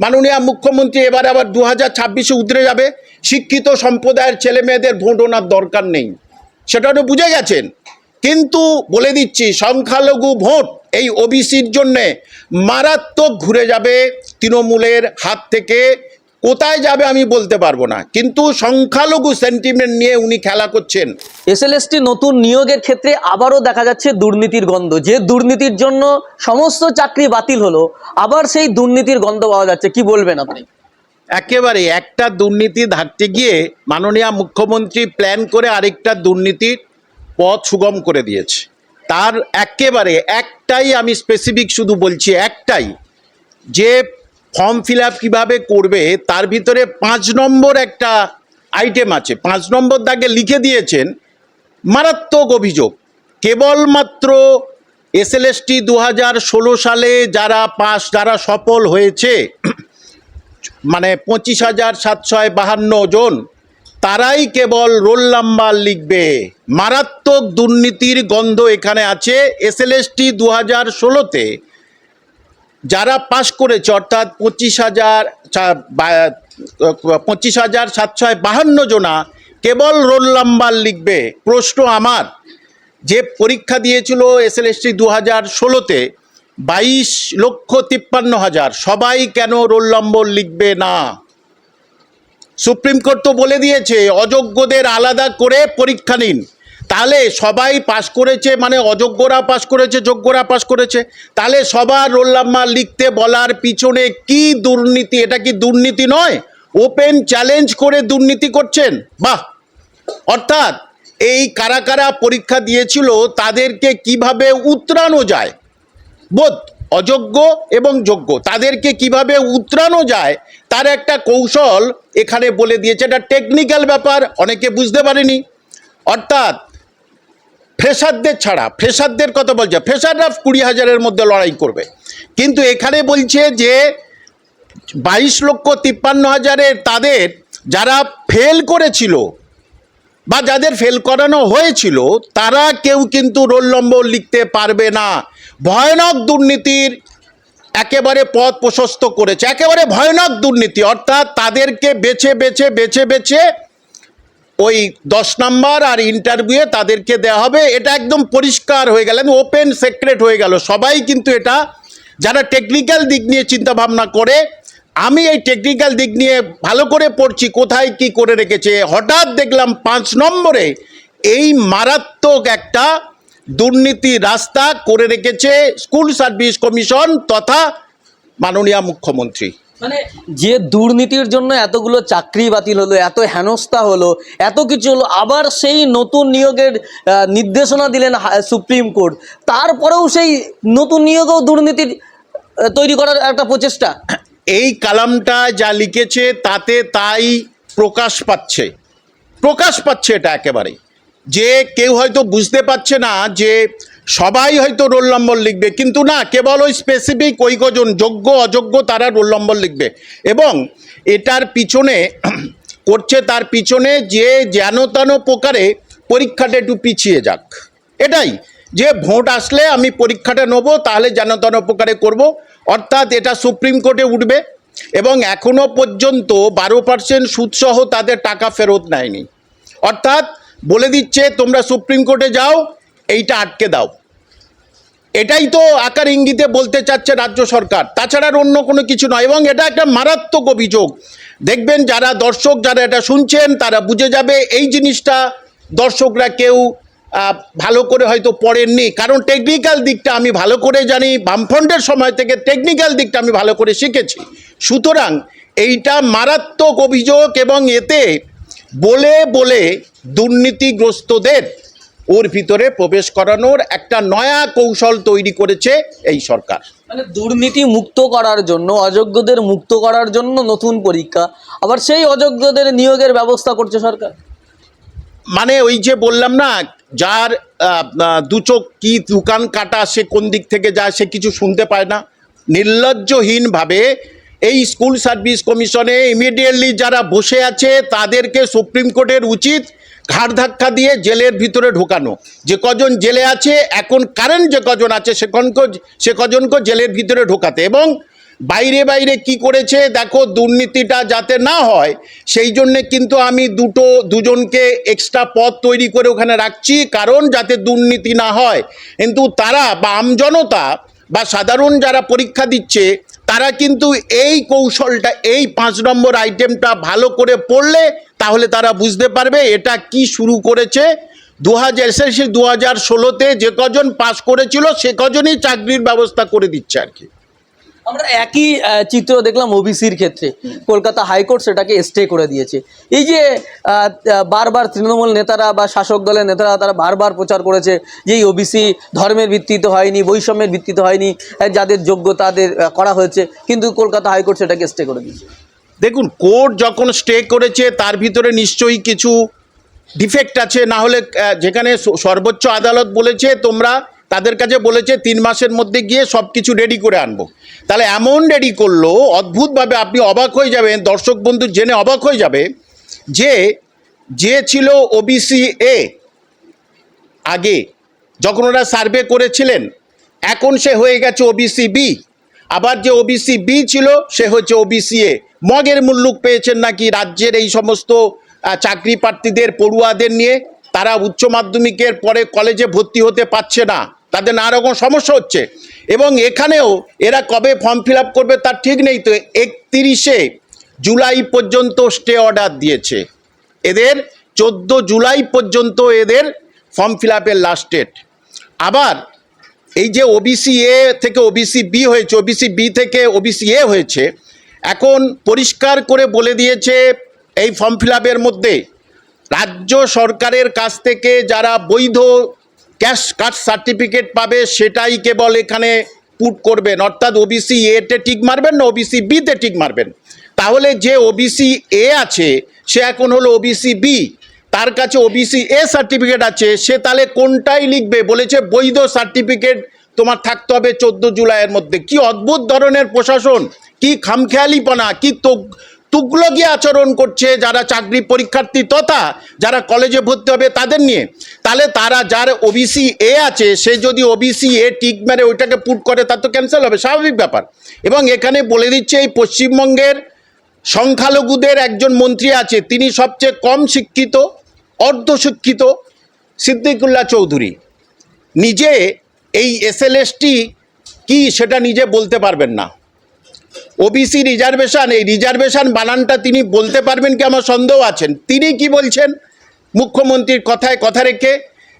মাননীয় মুখ্যমন্ত্রী, এবার আবার দু হাজার ছাব্বিশে উতরে যাবে। শিক্ষিত সম্প্রদায়ের ছেলে মেয়েদের ভোট ওনার দরকার নেই। সেটা তো বুঝে গেছেন। কিন্তু বলে দিচ্ছি, সংখ্যালঘু ভোট এই ওবিসির জন্যে মারাত্মক ঘুরে যাবে তৃণমূলের হাত থেকে। কোথায় যাবে আমি বলতে পারব না। কিন্তু সংখ্যালঘু সেন্টিমেন্ট নিয়ে উনি খেলা করছেন। এসএলএসটি নতুন নিয়োগের ক্ষেত্রে আবারও দেখা যাচ্ছে দুর্নীতির গন্ধ। যে দুর্নীতির জন্য সমস্ত চাকরি বাতিল হলো আবার সেই দুর্নীতির গন্ধ পাওয়া যাচ্ছে। কি বলবেন আপনি? একেবারে একটা দুর্নীতি ধারতে গিয়ে মাননীয় মুখ্যমন্ত্রী প্ল্যান করে আরেকটা দুর্নীতির পথ সুগম করে দিয়েছে। তার একেবারে একটাই আমি স্পেসিফিক শুধু বলছি একটাই। যে ফর্ম ফিল আপ কীভাবে করবে, তার ভিতরে পাঁচ নম্বর একটা আইটেম আছে। পাঁচ নম্বর দাগে লিখে দিয়েছেন, মারাত্মক অভিযোগ। কেবলমাত্র এসএলএসটি দু হাজার ষোলো সালে যারা পাস, যারা সফল হয়েছে মানে পঁচিশ হাজার সাতশো বাহান্ন জন, তারাই কেবল রোল নাম্বার লিখবে। মারাত্মক দুর্নীতির গন্ধ এখানে আছে। এসএলএসটি দু হাজার ষোলোতে যারা পাশ করেছে, অর্থাৎ পঁচিশ হাজার পঁচিশ হাজার সাতশো বাহান্ন জনা কেবল রোল নাম্বার লিখবে। প্রশ্ন আমার, যে পরীক্ষা দিয়েছিল এসএলএসটি দু হাজার ষোলোতে, বাইশ লক্ষ তিপ্পান্ন হাজার, সবাই কেন রোল নম্বর লিখবে না? সুপ্রিম কোর্ট তো বলে দিয়েছে, অযোগ্যদের আলাদা করে পরীক্ষা নিন। তাহলে সবাই পাশ করেছে মানে অযোগ্যরা পাশ করেছে, যোগ্যরা পাশ করেছে। তাহলে সবার রোল নাম্বার লিখতে বলার পিছনে কি দুর্নীতি? এটা কি দুর্নীতি নয়? ওপেন চ্যালেঞ্জ করে দুর্নীতি করছেন? বাহ! অর্থাৎ এই কারা কারা পরীক্ষা দিয়েছিল, তাদেরকে কীভাবে উতরানো যায়? বোধ, অযোগ্য এবং যোগ্য। তাদেরকে কীভাবে উতরানো যায়, তার একটা কৌশল এখানে বলে দিয়েছে। এটা টেকনিক্যাল ব্যাপার, অনেকে বুঝতে পারেনি। অর্থাৎ ফ্রেশারদের ছাড়া, ফ্রেশারদের কথা বলছে, ফ্রেশাররা কুড়ি হাজারের মধ্যে লড়াই করবে। কিন্তু এখানে বলছে যে, বাইশ লক্ষ তিপ্পান্ন হাজারের তাদের যারা ফেল করেছিল বা যাদের ফেল করানো হয়েছিল, তারা কেউ কিন্তু রোল নম্বর লিখতে পারবে না। ভয়ানক দুর্নীতির একেবারে পথ প্রশস্ত করেছে। একেবারে ভয়ানক দুর্নীতি, অর্থাৎ তাদেরকে বেছে বেছে বেছে বেছে ওই দশ নাম্বার আর ইন্টারভিউয়ে তাদেরকে দেওয়া হবে। এটা একদম পরিষ্কার হয়ে গেল ওপেন সেক্রেট হয়ে গেল। সবাই কিন্তু এটা, যারা টেকনিক্যাল দিক নিয়ে চিন্তা ভাবনা করে, আমি এই টেকনিক্যাল দিক নিয়ে ভালো করে পড়ছি, কোথায় কি করে রেখেছে। হঠাৎ দেখলাম পাঁচ নম্বরে এই মারাত্মক একটা দুর্নীতি রাস্তা করে রেখেছে স্কুল সার্ভিস কমিশন তথা মাননীয় মুখ্যমন্ত্রী। মানে যে দুর্নীতির জন্য এতগুলো চাকরি বাতিল হলো, এত হেনস্থা হলো, এত কিছু হলো, আবার সেই নতুন নিয়োগের নির্দেশনা দিলেন সুপ্রিম কোর্ট, তারপরেও সেই নতুন নিয়োগেও দুর্নীতির তৈরি করার একটা প্রচেষ্টা। এই কালামটা যা লিখেছে, তাতে তাই প্রকাশ পাচ্ছে। প্রকাশ পাচ্ছে এটা একেবারে যে কেউ হয়তো বুঝতে পারছে না যে সবাই হয়তো রোল নম্বর লিখবে, কিন্তু না, কেবল ওই স্পেসিফিক ওই কজন, যোগ্য, অযোগ্য, তারা রোল নম্বর লিখবে। এবং এটার পিছনে করছে তার পিছনে যে যেন তেন প্রকারে পরীক্ষাটা একটু পিছিয়ে যাক। এটাই, যে ভোট আসলে আমি পরীক্ষাটা নেব, তাহলে যেন তেন প্রকারে করব। অর্থাৎ এটা সুপ্রিম কোর্টে উঠবে, এবং এখনও পর্যন্ত বারো পার্সেন্ট সুদসহ তাদের টাকা ফেরত নেয়নি। অর্থাৎ বলে দিচ্ছে, তোমরা সুপ্রিম কোর্টে যাও, এইটা আটকে দাও। এটাই তো আকার ইঙ্গিতে বলতে চাচ্ছে রাজ্য সরকার। তাছাড়া অন্য কোনো কিছু নয়, এবং এটা একটা মারাত্মক অভিযোগ। দেখবেন যারা দর্শক যারা এটা শুনছেন, তারা বুঝে যাবে এই জিনিসটা দর্শকরা কেউ ভালো করে হয়তো পড়েননি। কারণ টেকনিক্যাল দিকটা আমি ভালো করে জানি, বামফ্রন্টের সময় থেকে টেকনিক্যাল দিকটা আমি ভালো করে শিখেছি। সুতরাং এইটা মারাত্মক অভিযোগ, এবং এতে বলে বলে দুর্নীতিগ্রস্তদের ওর ভিতরে প্রবেশ করানোর একটা নয়া কৌশল তৈরি করেছে এই সরকার। মানে দুর্নীতি মুক্ত করার জন্য অযোগ্যদের মুক্ত করার জন্য নতুন পরীক্ষা আবার সেই অযোগ্যদের নিয়োগের ব্যবস্থা করছে সরকার? মানে ওই যে বললাম না যার আহ, আহ, দু চোখ কি দোকান কাটা সে কোন দিক থেকে যায় সে কিছু শুনতে পায় না। নির্লজ্জহীনভাবে এই স্কুল সার্ভিস কমিশনে ইমিডিয়েটলি যারা বসে আছে তাদেরকে সুপ্রিম কোর্টের উচিত ঘাড় ধাক্কা দিয়ে জেলের ভিতরে ঢোকানো। যে কজন জেলে আছে, এখন কারেন্ট যে কজন আছে, সে কনকে, সে কজনকে জেলের ভিতরে ঢোকাতে। এবং বাইরে বাইরে কি করেছে, দেখো দুর্নীতিটা যাতে না হয়, সেই জন্যে কিন্তু আমি দুটো, দুজনকে এক্সট্রা পদ তৈরি করে ওখানে রাখছি, কারণ যাতে দুর্নীতি না হয়। কিন্তু তারা বা আমজনতা বা সাধারণ যারা পরীক্ষা দিচ্ছে, তারা কিন্তু এই কৌশলটা, এই পাঁচ নম্বর আইটেমটা ভালো করে পড়লে তাহলে তারা বুঝতে পারবে এটা কি শুরু করেছে। দু হাজার এসএসসি দু হাজার ষোলোতে যে কজন পাস করেছিল, সে কজনই চাকরির ব্যবস্থা করে দিচ্ছে আর কি। আমরা একই চিত্র দেখলাম ওবিসির ক্ষেত্রে। কলকাতা হাইকোর্ট সেটাকে স্টে করে দিয়েছে। এই যে বারবার তৃণমূল নেতারা বা শাসক দলের নেতারা তারা বারবার প্রচার করেছে যে এই ওবিসি ধর্মের ভিত্তিতে হয়নি, বৈষম্যের ভিত্তিতে হয়নি যাদের যোগ্য তাদের করা হয়েছে। কিন্তু কলকাতা হাইকোর্ট সেটাকে স্টে করে দিয়েছে। দেখুন কোর্ট যখন স্টে করেছে, তার ভিতরে নিশ্চয়ই কিছু ডিফেক্ট আছে। না হলে যেখানে সর্বোচ্চ আদালত বলেছে, তোমরা তাদের কাছে বলেছে, তিন মাসের মধ্যে গিয়ে সব কিছু রেডি করে আনব। তাহলে এমন রেডি করল, অদ্ভুতভাবে আপনি অবাক হয়ে যাবেন, দর্শক বন্ধু জেনে অবাক হয়ে যাবে, যে যে ছিল ওবিসি এ আগে, যখন ওরা সার্ভে করেছিলেন, এখন সে হয়ে গেছে ওবিসি বি আবার যে ওবিসি বি ছিল, সে হচ্ছে ওবিসি এ মগের মুল্লুক পেয়েছেন নাকি রাজ্যের এই সমস্ত চাকরি প্রার্থীদের, পড়ুয়াদের নিয়ে? তারা উচ্চ মাধ্যমিকের পরে কলেজে ভর্তি হতে পারছে না। তাদের নানা রকম সমস্যা হচ্ছে। এবং এখানেও এরা কবে ফর্ম ফিল করবে তার ঠিক নেই তো। একতিরিশে জুলাই পর্যন্ত স্টে অর্ডার দিয়েছে। এদের চোদ্দ জুলাই পর্যন্ত এদের ফর্ম ফিল আপের লাস্ট ডেট আবার এই যে ওবিসি এ থেকে ওবিসি বি হয়েছে ওবিসি বি থেকে ওবিসি এ হয়েছে, এখন পরিষ্কার করে বলে দিয়েছে এই ফর্ম ফিল মধ্যে, রাজ্য সরকারের কাছ থেকে যারা বৈধ ক্যাশ কাস্ট সার্টিফিকেট পাবে সেটাই কেবল এখানে পুট করবেন, অর্থাৎ ওবিসি এতে টিক মারবেন না ওবিসি বিতে টিক মারবেন। তাহলে যে ওবিসি এ আছে, সে এখন হলো ওবিসি বি তার কাছে ওবিসি এ সার্টিফিকেট আছে, সে তাহলে কোনটাই লিখবে? বলেছে বৈধ সার্টিফিকেট তোমার থাকতে হবে চোদ্দ জুলাইয়ের মধ্যে। কি অদ্ভুত ধরনের প্রশাসন! কি খামখেয়ালিপনা, কি তুগলকি আচরণ করছে যারা চাকরি পরীক্ষার্থী তথা যারা কলেজে ভর্তি হবে তাদের নিয়ে। তাহলে তারা যার ওবিসি এ আছে, সে যদি ওবিসি এ টিক মেরে ওইটাকে পুট করে, তার তো ক্যান্সেল হবে, স্বাভাবিক ব্যাপার। এবং এখানে বলে দিচ্ছে এই পশ্চিমবঙ্গের সংখ্যালঘুদের একজন মন্ত্রী আছে, তিনি সবচেয়ে কম শিক্ষিত অর্ধশিক্ষিত সিদ্দিকুল্লাহ চৌধুরী। নিজে এই এসএলএসটি কি সেটা নিজে বলতে পারবেন না। ওবিসি রিজার্ভেশন, এই রিজার্ভেশন বানানটা তিনি বলতে পারবেন কি আমার সন্দেহ আছেন? তিনি কি বলছেন? মুখ্যমন্ত্রীর কথায় কথা রেখে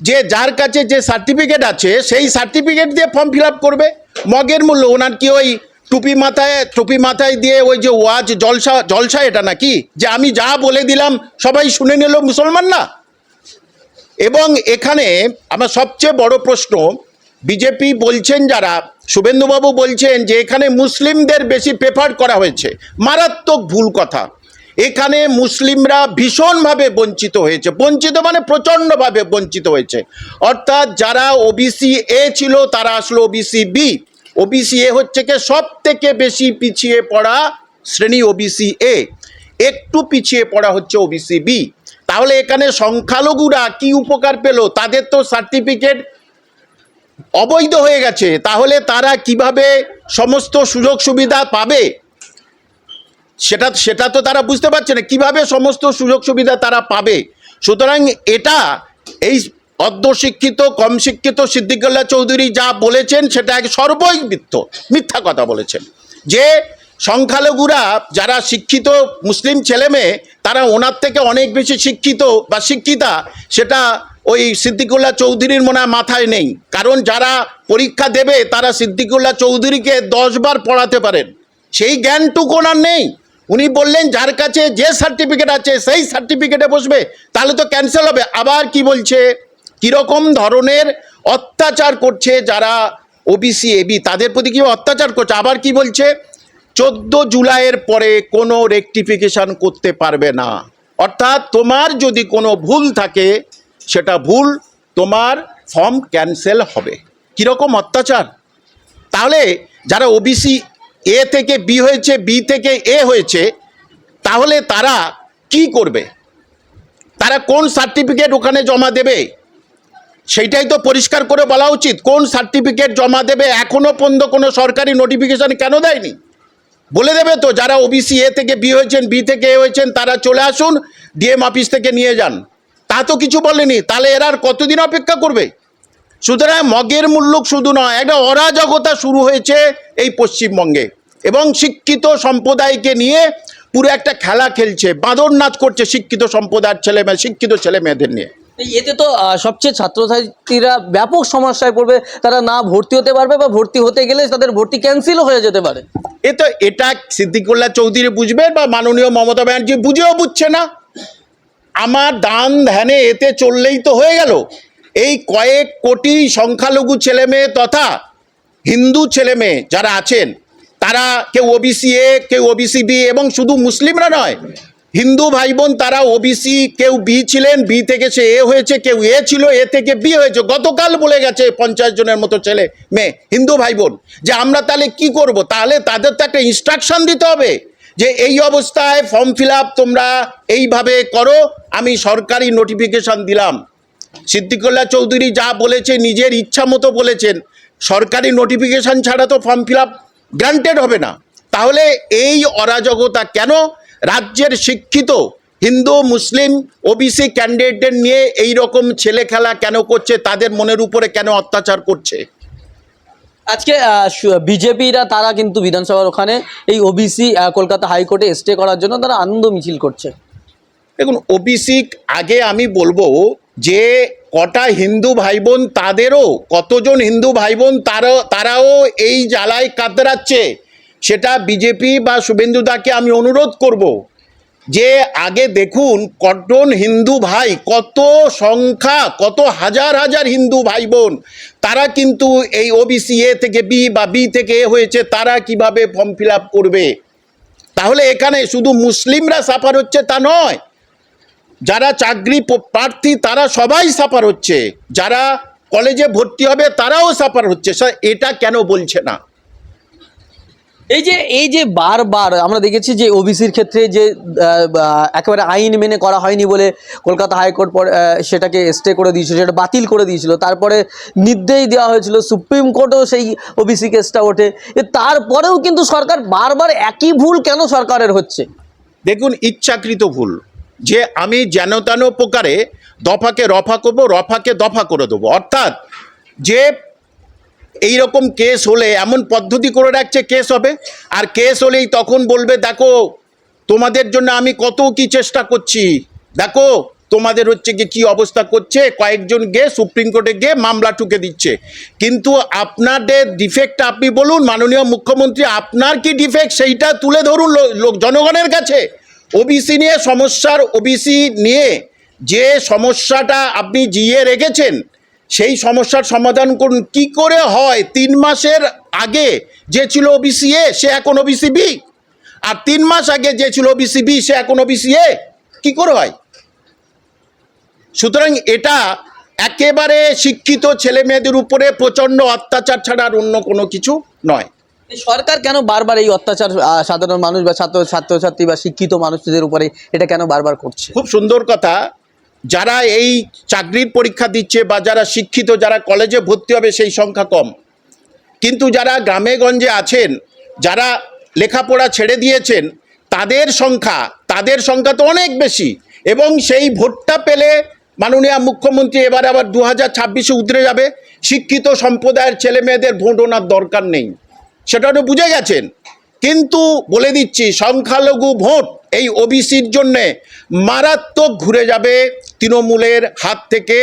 যে যার কাছে যে সার্টিফিকেট আছে, সেই সার্টিফিকেট দিয়ে ফর্ম ফিল করবে? মগের মূল্য, ওনার কি ওই টুপি মাথায় টুপি মাথায় দিয়ে ওই যে ওয়াজ জলসা জলসা এটা নাকি? যে আমি যা বলে দিলাম, সবাই শুনে নিল মুসলমান না এবং এখানে আমার সবচেয়ে বড় প্রশ্ন, বিজেপি বলছেন যারা, শুভেন্দুবাবু বলছেন যে এখানে মুসলিমদের বেশি প্রেফার করা হয়েছে। মারাত্মক ভুল কথা। এখানে মুসলিমরা ভীষণভাবে বঞ্চিত হয়েছে। বঞ্চিত মানে প্রচণ্ডভাবে বঞ্চিত হয়েছে। অর্থাৎ যারা ওবিসি এ ছিল, তারা আসলো ওবিসি বি ওবিসি এ হচ্ছে কি সব থেকে বেশি পিছিয়ে পড়া শ্রেণি ওবিসি এ একটু পিছিয়ে পড়া হচ্ছে ওবিসি বি তাহলে এখানে সংখ্যালঘুরা কি উপকার পেল? তাদের তো সার্টিফিকেট অবৈধ হয়ে গেছে। তাহলে তারা কীভাবে সমস্ত সুযোগ সুবিধা পাবে? সেটা সেটা তো তারা বুঝতে পারছে না। কীভাবে সমস্ত সুযোগ সুবিধা তারা পাবে? সুতরাং এটা এই অর্ধশিক্ষিত, কম শিক্ষিত সিদ্দিকুল্লাহ চৌধুরী যা বলেছেন সেটা এক সর্বই মিথ্য, মিথ্যা কথা বলেছেন। যে সংখ্যালঘুরা, যারা শিক্ষিত মুসলিম ছেলেমেয়ে তারা ওনার থেকে অনেক বেশি শিক্ষিত বা শিক্ষিতা, সেটা ওই সিদ্দিকুল্লাহ চৌধুরীর মনে মাথায় নেই। কারণ যারা পরীক্ষা দেবে, তারা সিদ্দিকুল্লাহ চৌধুরীকে দশবার পড়াতে পারেন। সেই জ্ঞানটুকু ওনার নেই। উনি বললেন, যার কাছে যে সার্টিফিকেট আছে, সেই সার্টিফিকেটে বসবে, তাহলে তো ক্যান্সেল হবে। আবার কি বলছে? কীরকম ধরনের অত্যাচার করছে যারা ওবিসি এবি তাদের প্রতি কি অত্যাচার করছে? আবার কি বলছে? চোদ্দ জুলাইয়ের পরে কোনো রেকটিফিকেশন করতে পারবে না। অর্থাৎ তোমার যদি কোনো ভুল থাকে, সেটা ভুল, তোমার ফর্ম ক্যান্সেল হবে। কীরকম অত্যাচার? তাহলে যারা ওবিসি এ থেকে বি হয়েছে বি থেকে এ হয়েছে, তাহলে তারা কি করবে? তারা কোন সার্টিফিকেট ওখানে জমা দেবে? সেইটাই তো পরিষ্কার করে বলা উচিত। কোন সার্টিফিকেট জমা দেবে? এখনও পর্যন্ত কোনো সরকারি নোটিফিকেশান কেন দেয়নি? বলে দেবে তো, যারা ওবিসি এ থেকে বি হয়েছেন বি থেকে এ হয়েছেন, তারা চলে আসুন ডিএম অফিস থেকে নিয়ে যান। তা তো কিছু বলেনি। তাহলে এরা আর কতদিন অপেক্ষা করবে? সুতরাং মগের মুল্লুক শুধু নয়, একটা অরাজকতা শুরু হয়েছে এই পশ্চিমবঙ্গে। এবং শিক্ষিত সম্প্রদায়কে নিয়ে পুরো একটা খেলা খেলছে বাঁদর নাচ করছে শিক্ষিত সম্প্রদায়ের ছেলে মেয়ে শিক্ষিত ছেলে মেয়েদের নিয়ে। এতে তো সবচেয়ে ছাত্রছাত্রীরা ব্যাপক সমস্যায় পড়বে। তারা না ভর্তি হতে পারবে বা ভর্তি হতে গেলে তাদের ভর্তি ক্যান্সেলও হয়ে যেতে পারে। এ তো, এটা সিদ্দিকুল্লাহ চৌধুরী বুঝবে বা মাননীয় মমতা ব্যানার্জি বুঝেও বুঝছে না। আমার দান ধ্যানে এতে চললেই তো হয়ে গেল। এই কয়েক কোটি সংখ্যালঘু ছেলে মেয়ে তথা হিন্দু ছেলে মেয়ে যারা আছেন, তারা কেউ ওবিসি এ কেউ ওবিসি বি এবং শুধু মুসলিমরা নয় হিন্দু ভাই বোন তারা ওবিসি কেউ বি ছিলেন বি থেকে সে এ হয়েছে, কেউ এ ছিল এ থেকে বি হয়েছে। গতকাল বলে গেছে পঞ্চাশ জনের মতো ছেলে, মেয়ে, হিন্দু ভাই বোন যে আমরা তাহলে কি করব? তাহলে তাদের তো একটা ইনস্ট্রাকশন দিতে হবে যে এই অবস্থায় ফর্ম ফিল তোমরা এইভাবে করো, আমি সরকারি নোটিফিকেশন দিলাম। সিদ্দিকুল্লাহ চৌধুরী যা বলেছে, নিজের ইচ্ছা মতো বলেছেন। সরকারি নোটিফিকেশন ছাড়া তো ফর্ম ফিল আপ গ্রান্টেড হবে না। তাহলে এই অরাজকতা কেন? রাজ্যের শিক্ষিত হিন্দু মুসলিম ওবিসি ক্যান্ডিডেটদের নিয়ে এই রকম ছেলে খেলা কেন করছে? তাদের মনের উপরে কেন অত্যাচার করছে? আজকে বিজেপিরা তারা কিন্তু বিধানসভার ওখানে এই ওবিসি কলকাতা হাইকোর্টে স্টে করার জন্য তারা আনন্দ মিছিল করছে। দেখুন ওবিসি আগে আমি বলব যে কটা হিন্দু ভাই বোন তাদেরও কতজন হিন্দু ভাই বোন তারাও তারাও এই জ্বালায় কাতরাচ্ছে। সেটা বিজেপি বা শুভেন্দু দাকে আমি অনুরোধ করব যে আগে দেখুন কটন হিন্দু ভাই কত সংখ্যা, কত হাজার হাজার হিন্দু ভাই বোন তারা কিন্তু এই ওবিসি এ থেকে বি বা বি থেকে এ হয়েছে, তারা কীভাবে ফর্ম ফিল করবে? তাহলে এখানে শুধু মুসলিমরা সাফার হচ্ছে তা নয়, যারা চাকরি প্রার্থী তারা সবাই সাফার হচ্ছে, যারা কলেজে ভর্তি হবে তারাও সাফার হচ্ছে। স্যার এটা কেন বলছে না? এই যে এই যে বারবার আমরা দেখেছি যে ওবিসির ক্ষেত্রে যে একেবারে আইন মেনে করা হয়নি বলে কলকাতা হাইকোর্ট পরে, সেটাকে স্টে করে দিয়েছিল সেটা বাতিল করে দিয়েছিল তারপরে নির্দেশ দেওয়া হয়েছিল সুপ্রিম কোর্টেও সেই ওবিসি কেসটা ওঠে তারপরেও কিন্তু সরকার বারবার একই ভুল কেন সরকারের হচ্ছে? দেখুন ইচ্ছাকৃত ভুল যে আমি যেন তেন প্রকারে দফাকে রফা করব রফাকে দফা করে দেবো অর্থাৎ যে এই রকম কেস হলে, এমন পদ্ধতি করে রাখছে কেস হবে। আর কেস হলেই তখন বলবে, দেখো, তোমাদের জন্য আমি কত কি চেষ্টা করছি। দেখো, তোমাদের হচ্ছে কি কি অবস্থা করছে। কয়েকজন গিয়ে সুপ্রিম কোর্টে গিয়ে মামলা ঠুকে দিচ্ছে। কিন্তু আপনাদের ডিফেক্ট আপনি বলুন, মাননীয় মুখ্যমন্ত্রী, আপনার কি ডিফেক্ট সেইটা তুলে ধরুন লোক, জনগণের কাছে। ওবিসি নিয়ে সমস্যার ওবিসি নিয়ে যে সমস্যাটা আপনি জিয়ে রেখেছেন সেই সমস্যার সমাধান করুন কি করে হয়? তিন মাসের আগে যে ছিল ওবিসি এ সে এখন ওবিসি বি আর তিন মাস আগে যে ছিল ওবিসি বি সে এখন ওবিসি এ কি করে হয়? সুতরাং এটা একেবারে শিক্ষিত ছেলে মেয়েদের উপরে প্রচণ্ড অত্যাচার ছাড়া আর অন্য কোনো কিছু নয়। সরকার কেন বারবার এই অত্যাচার সাধারণ মানুষ বা ছাত্র ছাত্রছাত্রী বা শিক্ষিত মানুষদের উপরে এটা কেন বারবার করছে? খুব সুন্দর কথা। যারা এই চাকরির পরীক্ষা দিচ্ছে বা যারা শিক্ষিত, যারা কলেজে ভর্তি হবে সেই সংখ্যা কম। কিন্তু যারা গ্রামে গঞ্জে আছেন, যারা লেখাপড়া ছেড়ে দিয়েছেন, তাদের সংখ্যা তাদের সংখ্যা তো অনেক বেশি। এবং সেই ভোটটা পেলে মাননীয় মুখ্যমন্ত্রী এবার আবার দু হাজার ছাব্বিশে উতরে যাবে। শিক্ষিত সম্প্রদায়ের ছেলে মেয়েদের ভোট ওনার দরকার নেই। সেটা উনি বুঝে গেছেন। কিন্তু বলে দিচ্ছি, সংখ্যালঘু ভোট এই ওবিসির জন্যে মারাত্মক ঘুরে যাবে তৃণমূলের হাত থেকে।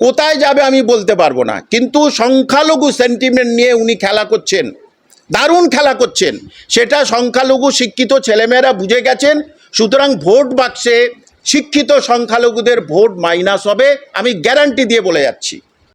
কোথায় যাবে আমি বলতে পারব না, কিন্তু সংখ্যালঘু সেন্টিমেন্ট নিয়ে উনি খেলা করছেন, দারুণ খেলা করছেন। সেটা সংখ্যালঘু শিক্ষিত ছেলেমেয়েরা বুঝে গেছেন, সুতরাং ভোট বাক্সে শিক্ষিত সংখ্যালঘুদের ভোট মাইনাস হবে, আমি গ্যারান্টি দিয়ে বলে যাচ্ছি।